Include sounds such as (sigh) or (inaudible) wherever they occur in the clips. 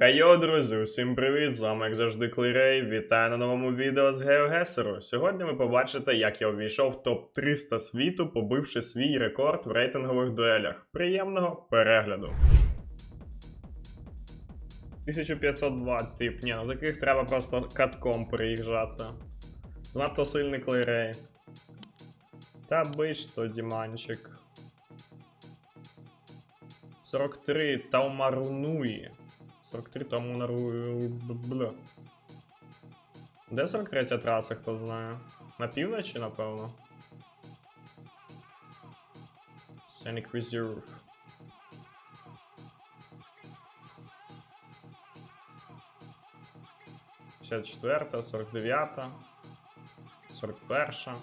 Кайо, друзі, усім привіт! З вами, як завжди, Клірей. Вітаю на новому відео з GeoGuessr. Сьогодні ви побачите, як я увійшов в топ 300 світу, побивши свій рекорд в рейтингових дуелях. Приємного перегляду. 1502 тип. Ні, ну таких треба просто катком приїжджати. Занадто сильний клейрей. Та бич то Діманчик. 43 Таумарунуї. 43 Таумарунуї. Бля. Де 43 траса, хто знає? На півночі, напевно. Scenic Reserve. П'ятдесят четверта, сорок дев'ята, сорок перша.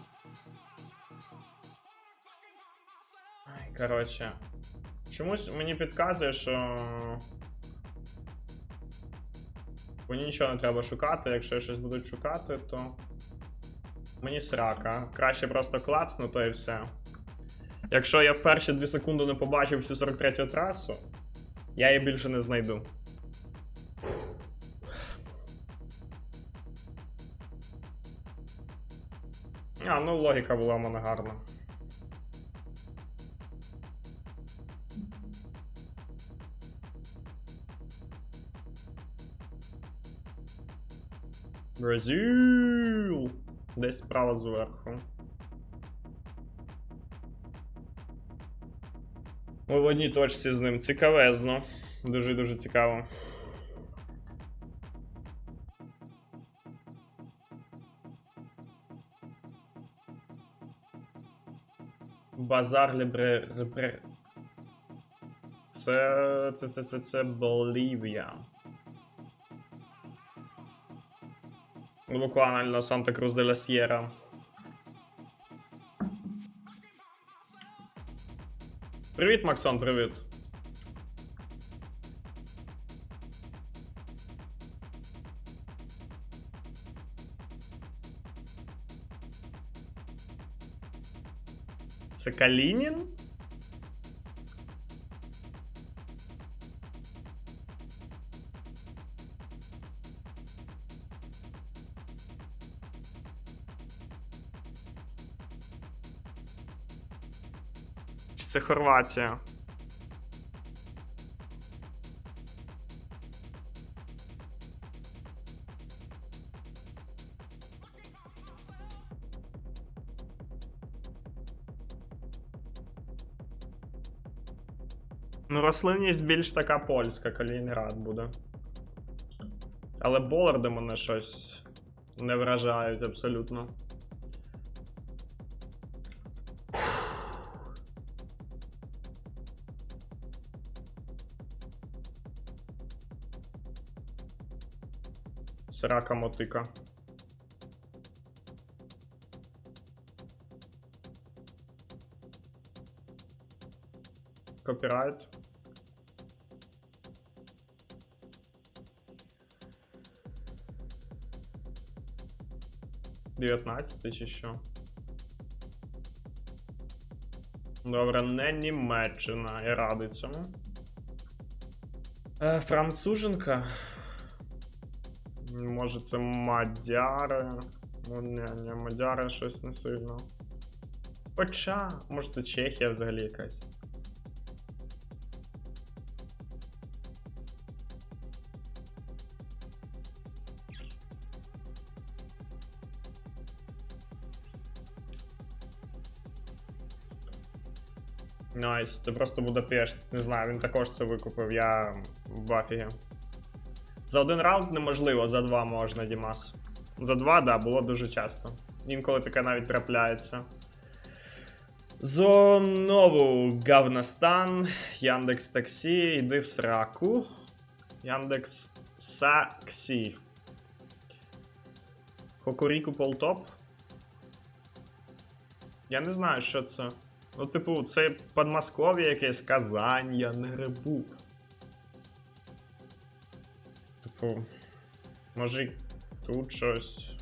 Коротше. Чомусь мені підказує, що. Мені нічого не треба шукати. Якщо я щось буду шукати, то. Мені срака. Краще просто клацну, то і все. Якщо я в перші 2 секунди не побачив всю 43 трасу, я її більше не знайду. А, ну логіка була в мене гарна. Бразил! Десь справа зверху. Ми в одній точці з ним. Цікавезно. Дуже дуже цікаво. Базар. Лебре... Це. Це це це це Болівія. Буквально Санта Крус де ла Сєра. Привіт, Максон, привіт. Це Калінін? Чи це Хорватія? Ну, рослинність більш така польська, Калінінград буде. Але боларди мене щось не вражають абсолютно. Срака мотика. Копірайт. Дев'ятнадцятий чи що? Добре, не Німеччина, я радий цьому. Е, француженка. Може це Мадяри. Ну, ні, ні, Мадяри щось не сильно. Хоча, може це Чехія взагалі якась. Найс, це просто Будапешт. Не знаю, він також це викупив, я в афігі. За один раунд неможливо, за два можна, Дімас. За два, да, було дуже часто. Інколи таке навіть трапляється. Знову Гавнастан, Яндекс Таксі, йди в сраку. Яндекс Саксі. Хокуріку Полтоп. Я не знаю, що це. Ну, типу, це Подмосков'я якесь Казань, я не грибу. Типу, може тут щось.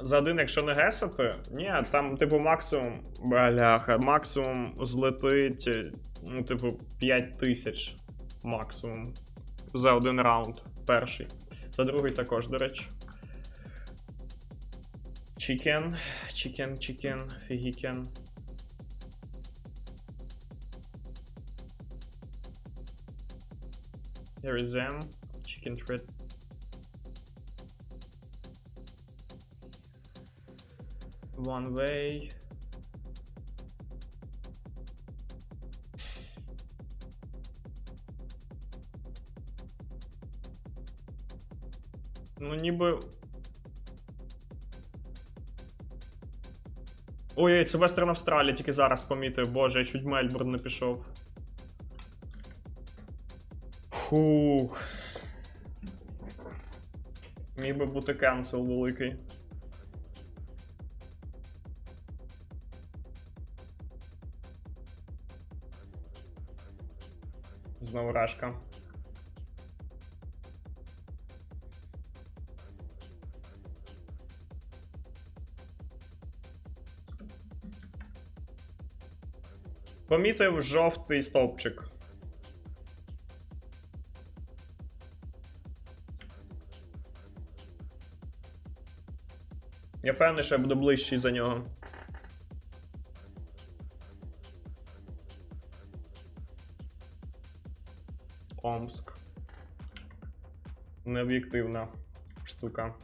За один, якщо не гесати, ні, там, типу, максимум. Бляха, максимум злетить, ну, типу, 5 тисяч максимум. За один раунд. Перший. За другий також, до речі. Чікен, чікен, чікен, фігікен. Here is them. Chicken treat. One way. Ну, ніби. Ой, це Вестерн Австралія, тільки зараз помітив. Боже, я чуть Мельбурн не пішов. Фух. Міг би бути кенсел великий. Знову рашка. Помітив жовтий стовпчик. Я певний, що я буду ближчий за нього. Омск. Необ'єктивна штука.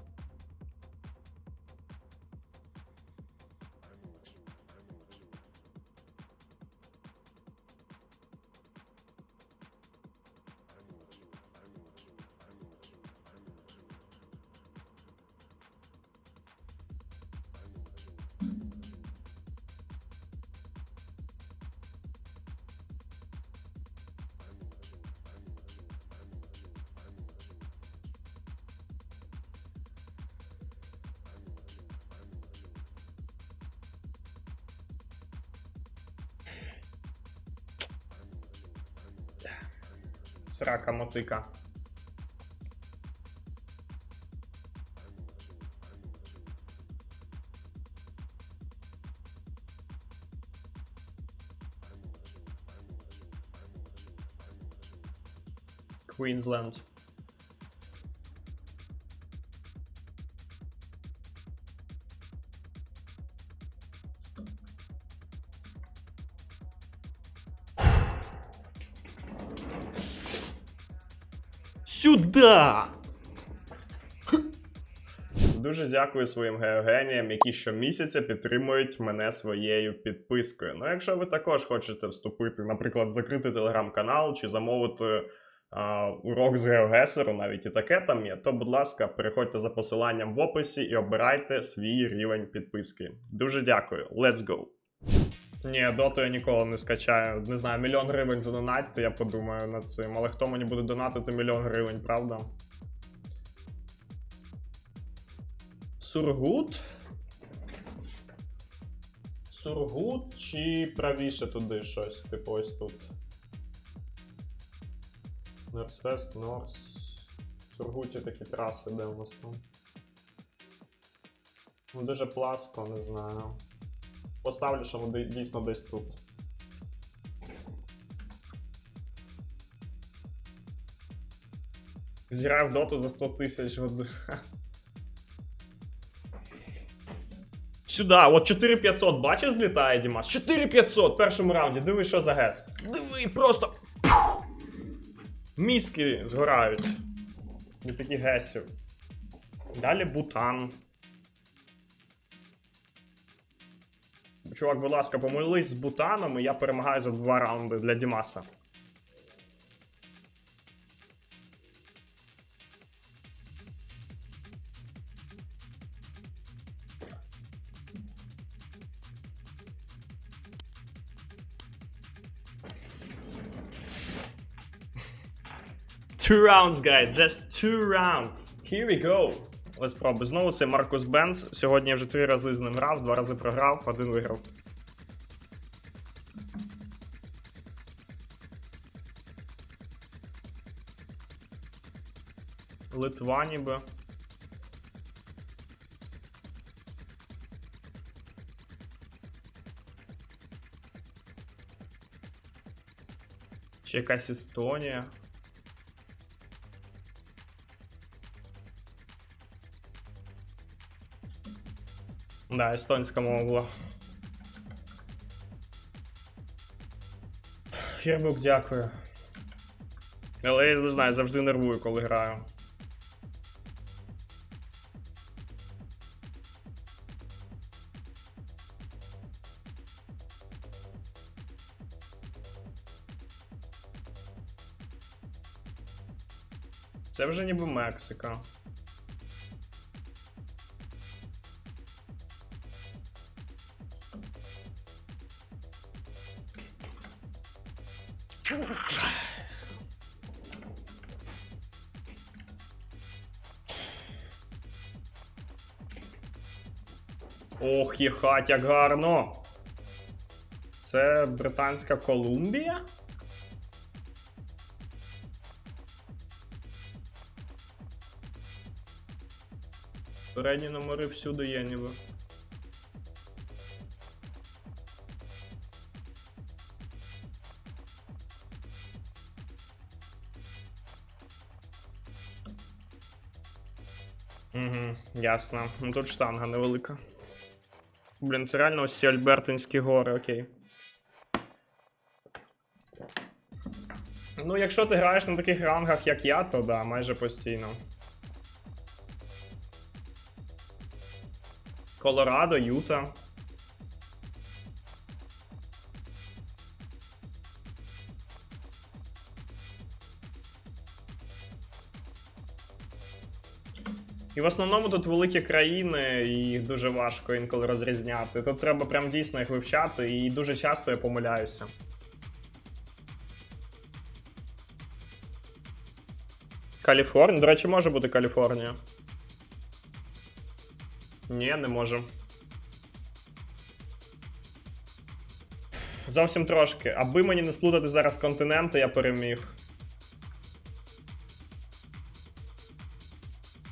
Срака мотика. Queensland. Сюда! Дуже дякую своїм геогеніям, які щомісяця підтримують мене своєю підпискою. Ну, якщо ви також хочете вступити, наприклад, закрити телеграм-канал чи замовити а, урок з геогесеру, навіть і таке там є, то, будь ласка, переходьте за посиланням в описі і обирайте свій рівень підписки. Дуже дякую. Let's go! Ні, доту я ніколи не скачаю. Не знаю, мільйон гривень задонатьте, я подумаю над цим. Але хто мені буде донатити мільйон гривень, правда? Сургут? Сургут чи правіше туди щось? Типу ось тут. Норсвест, Норс. В Сургуті такі траси, де у нас там. Ну, дуже пласко, не знаю. Поставлю, що воно дійсно десь тут. Зіграю в доту за 100 тисяч годин. Сюда, от 4500, бачиш, злітає Дімас? 4500 в першому раунді. Диви, що за гес. Диви, просто. Пух! Мізки згорають. Від таких гесів. Далі Бутан. Чувак, будь ласка, помолись з Бутаном, і я перемагаю за два раунди для Дімаса. Two rounds, guys, just two rounds. Here we go але спроби. Знову це Маркус Бенс. Сьогодні я вже три рази з ним грав, два рази програв, один виграв. Литва ніби. Ще якась Естонія. Да, естонська мова. Єрбук, дякую. Але я не знаю, завжди нервую, коли граю. Це вже ніби Мексика. Ох, їхать, як гарно. Це Британська Колумбія? Передні номери всюди є ніби. Угу, ясно. Тут штанга невелика. Блін, це реально ось ці Альбертинські гори, окей. Ну, якщо ти граєш на таких рангах, як я, то да, майже постійно. Колорадо, Юта. І в основному тут великі країни, і їх дуже важко інколи розрізняти. Тут треба прям дійсно їх вивчати, і дуже часто я помиляюся. Каліфорнія? До речі, може бути Каліфорнія. Ні, не можу. Зовсім трошки. Аби мені не сплутати зараз континенти, я переміг.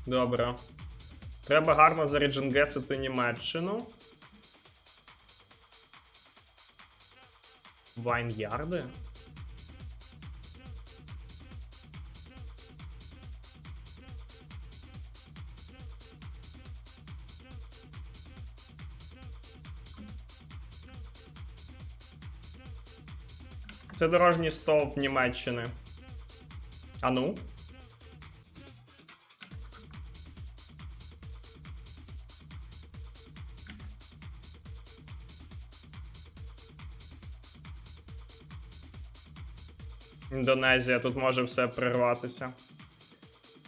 Добре. Треба гарно зарідженгесити Німеччину. Вайнярди? Це дорожній стовп Німеччини. А ну? Індонезія, тут може все прирватися.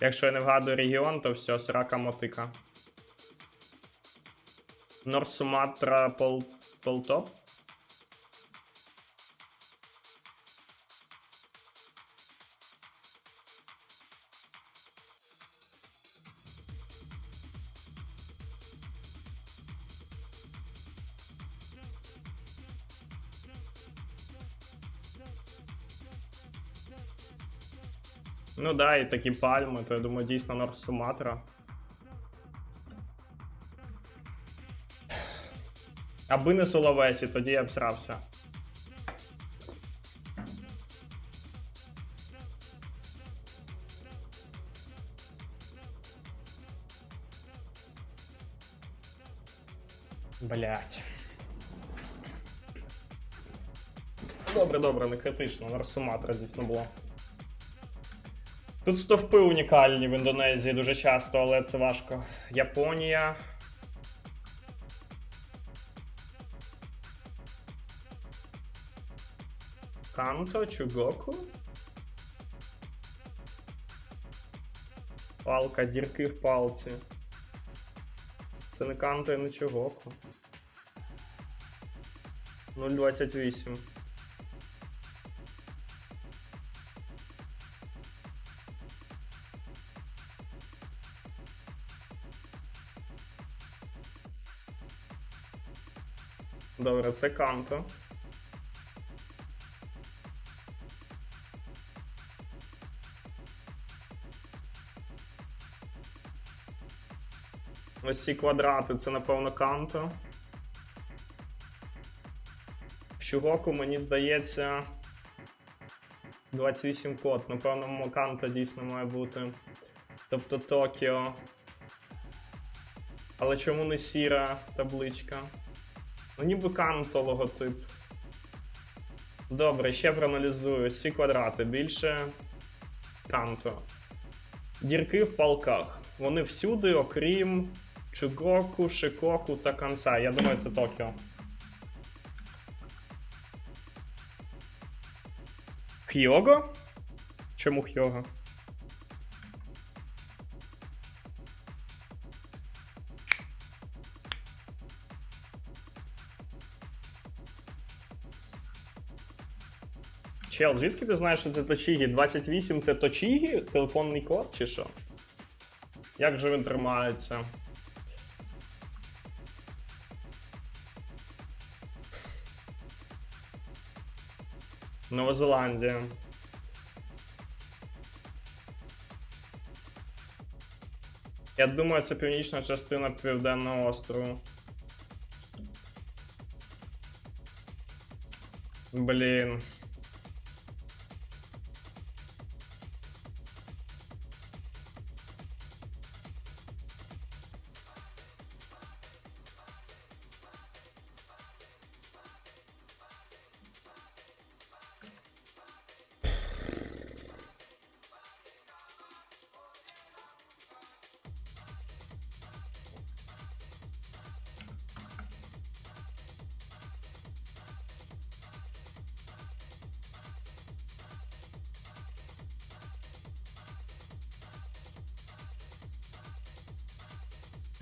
Якщо я не вгадую регіон, то все, срака мотика. Норсуматра Пол... Полтоп? Ну да, і такі пальми, то я думаю, дійсно Норд Суматра. Аби не Сулавесі, тоді я б срався. Блять. Добре, добре, не критично. Норд Суматра дійсно було. Тут стовпи унікальні в Індонезії дуже часто, але це важко. Японія. Канто, Чугоку. Палка, дірки в палці. Це не канто і не Чугоку. 0,28. Добре, це канто. Ось ці квадрати, це напевно канто. В Чугоку, мені здається. 28 код, напевно, Моканта дійсно має бути. Тобто Токіо. Але чому не сіра табличка? Ну ніби канто логотип. Добре, ще проаналізую. Ось квадрати. Більше канто. Дірки в палках. Вони всюди, окрім Чугоку, Шикоку та Канса. Я думаю, це Токіо. Хього? Чому Хього? Чел, звідки ти знаєш, що це Точігі? 28 це Точігі? Телефонний код чи що? Як же він тримається? Нова Зеландія. Я думаю, це північна частина Південного острову. Блін.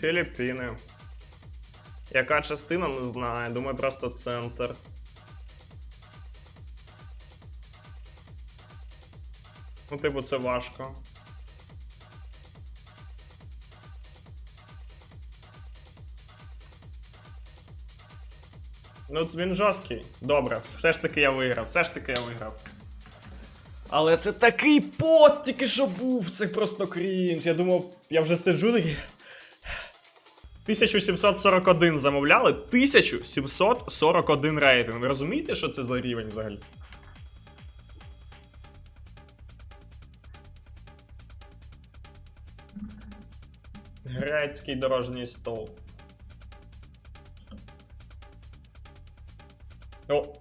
Філіппіни. Яка частина, не знаю. Думаю, просто центр. Ну, типу, це важко. Ну, він жорсткий. Добре, все ж таки я виграв, все ж таки я виграв. Але це такий пот тільки що був, це просто крінж. Я думав, я вже сиджу такий. 1741 замовляли. 1741 рейтинг. Ви розумієте, що це за рівень взагалі? Грецький дорожній стовп. О.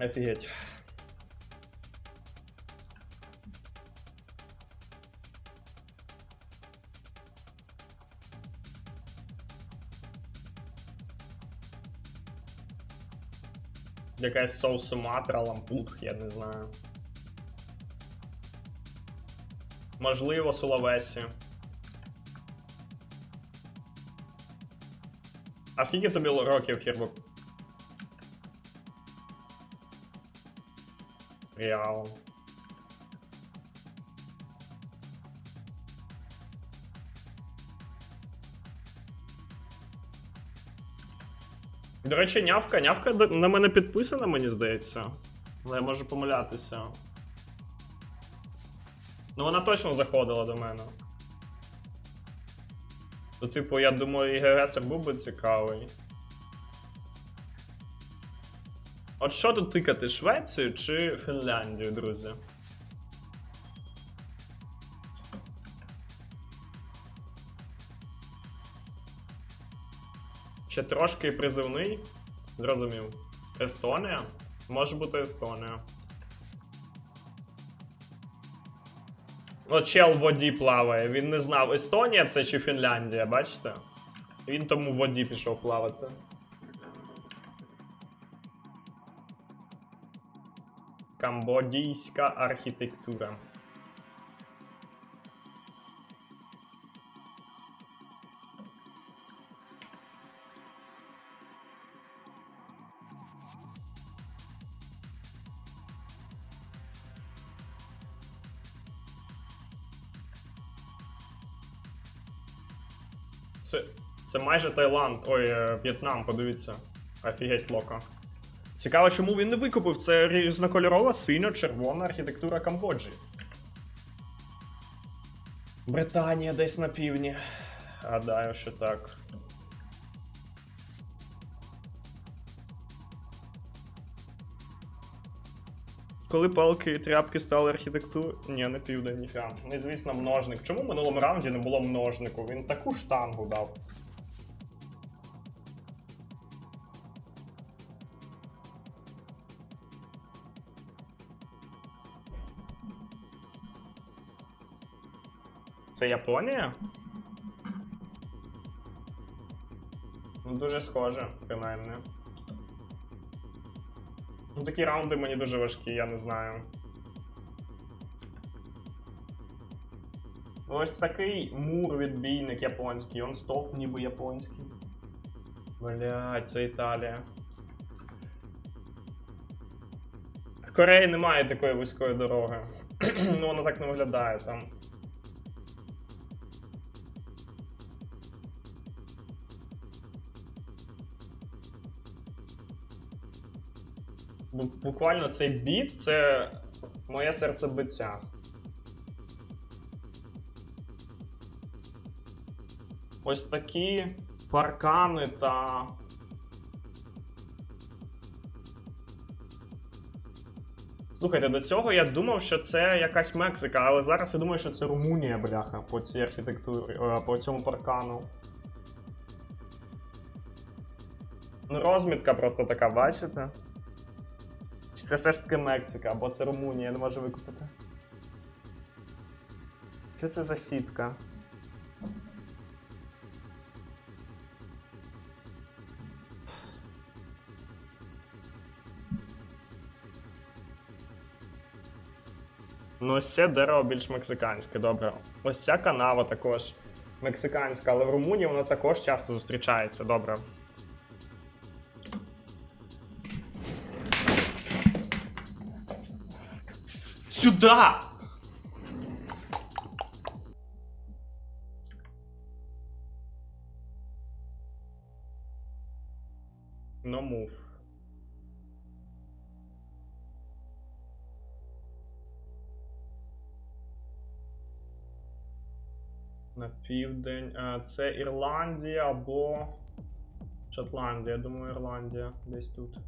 Офігеть. Якась соус Суматра, лампут, я не знаю. Можливо, Сулавесі. А скільки тобі років, Фірбук? Реал. До речі, нявка. Нявка на мене підписана, мені здається. Але я можу помилятися. Ну, вона точно заходила до мене. То, типу, я думаю, ІГС був би цікавий. От що тут тикати, Швецію чи Фінляндію, друзі? Ще трошки призивний. Зрозумів. Естонія? Може бути Естонія. От чел в воді плаває. Він не знав, Естонія це чи Фінляндія, бачите? Він тому в воді пішов плавати. Камбодійська архітектура. Це майже Таїланд, ой, е, В'єтнам, подивіться. Офігеть локо. Цікаво, чому він не викупив. Це різнокольорова синьо-червона архітектура Камбоджі. Британія десь на півдні. Гадаю, що так. Коли палки і тряпки стали архітектурою. Ні, не південь, ніфіга. Незвісно, множник. Чому в минулому раунді не було множнику? Він таку штангу дав. Це Японія? Ну, дуже схоже, принаймні. Ну, такі раунди мені дуже важкі, я не знаю. Ось такий мур відбійник японський, он стовп ніби японський. Блять, це Італія. В Кореї немає такої вузької дороги. (clears throat) ну, воно так не виглядає там. Буквально цей біт це моє серцебиття. Ось такі паркани та. Слухайте, до цього я думав, що це якась Мексика, але зараз я думаю, що це Румунія, бляха, по цій архітектурі, е, по цьому паркану. Ну, розмітка просто така, бачите? Це все ж таки Мексика, або це Румунія, не можу викупити. Що це за сітка? Ну, ось це дерево більш мексиканське, добре. Ось ця канава також мексиканська, але в Румунії вона також часто зустрічається, добре. Сюда! No move. На південь. А, Це Ірландія або. Шотландія, я думаю, Ірландія десь тут.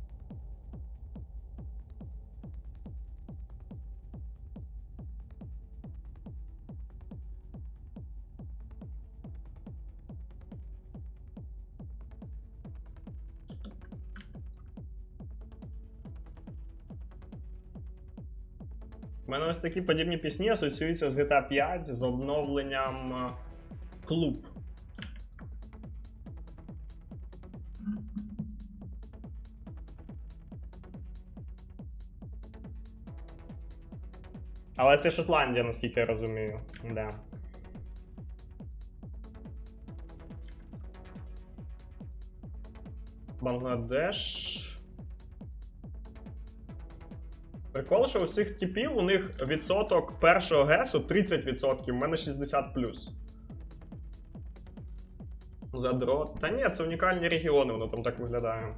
Мене ось такі подібні пісні асоціюються з GTA 5 з обновленням е, клуб. Але це Шотландія, наскільки я розумію. Да. Бангладеш. Прикол, що у цих типів у них відсоток першого гесу 30%, у мене 60 Задрот. Та ні, це унікальні регіони, воно там так виглядає.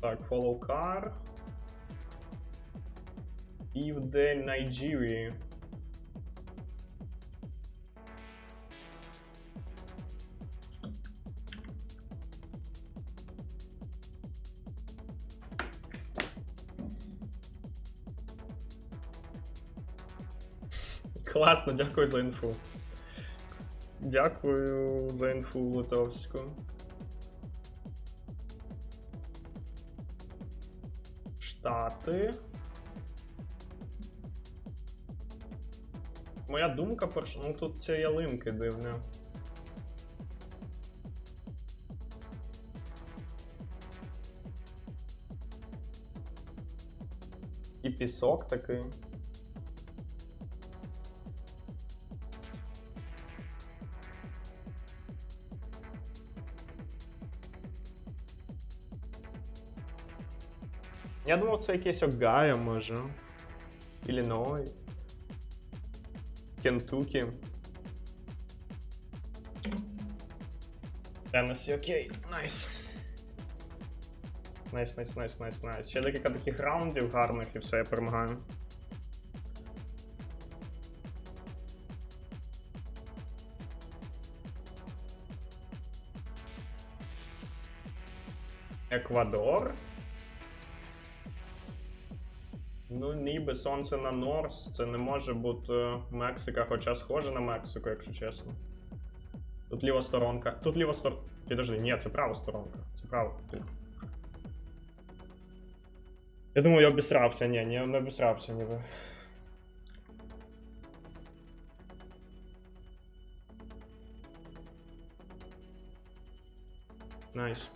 Так, follow car. Південь Найджірії. Класно, дякую за інфу. Дякую за інфу литовську. Штати. Моя думка перш... Ну тут ці ялинки дивні. І пісок такий. Я думав, це якесь Огайо, може. Ілліной. Кентукі. Теннесі, окей, найс. Найс, найс, найс, найс, найс. Ще декілька таких раундів гарних і все, я перемагаю. Еквадор. Ну, ніби сонце на Норс. Це не може бути Мексика, хоча схоже на Мексику, якщо чесно. Тут ліва сторонка. Тут ліва сторонка. Підожди, ні, це права сторонка. Це права. Я думаю, я обісрався. Ні, ні, не обісрався ніби. Найс.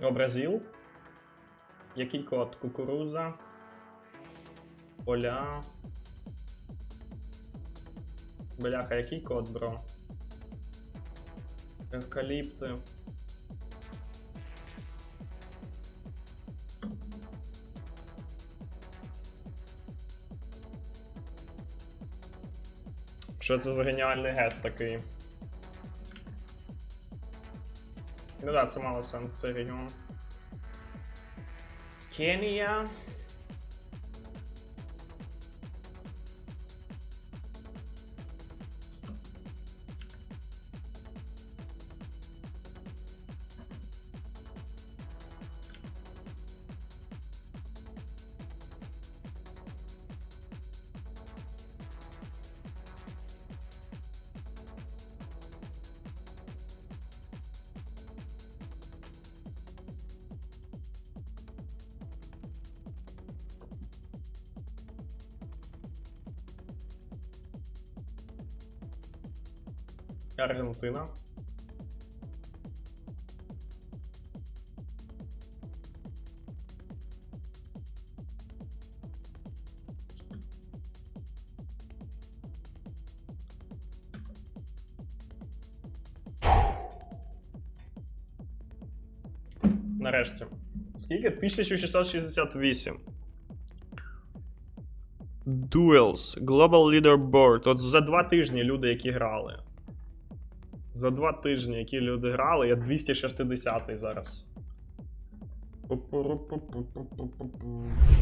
О, Бразил. Який код? Кукуруза. Поля. Бляха, який код, бро? Евкаліпти. Що це за геніальний гест такий? Ну да, це мало сенс, цей регіон. Кенія. Аргентина. Нарешті. Скільки? 1668. Duels. Global Leaderboard. От за два тижні люди, які грали. За два тижні, які люди грали, я 260-й зараз.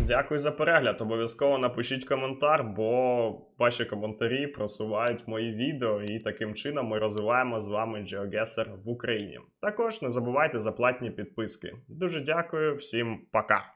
Дякую за перегляд. Обов'язково напишіть коментар, бо ваші коментарі просувають мої відео, і таким чином ми розвиваємо з вами GeoGuessr в Україні. Також не забувайте за платні підписки. Дуже дякую, всім пока!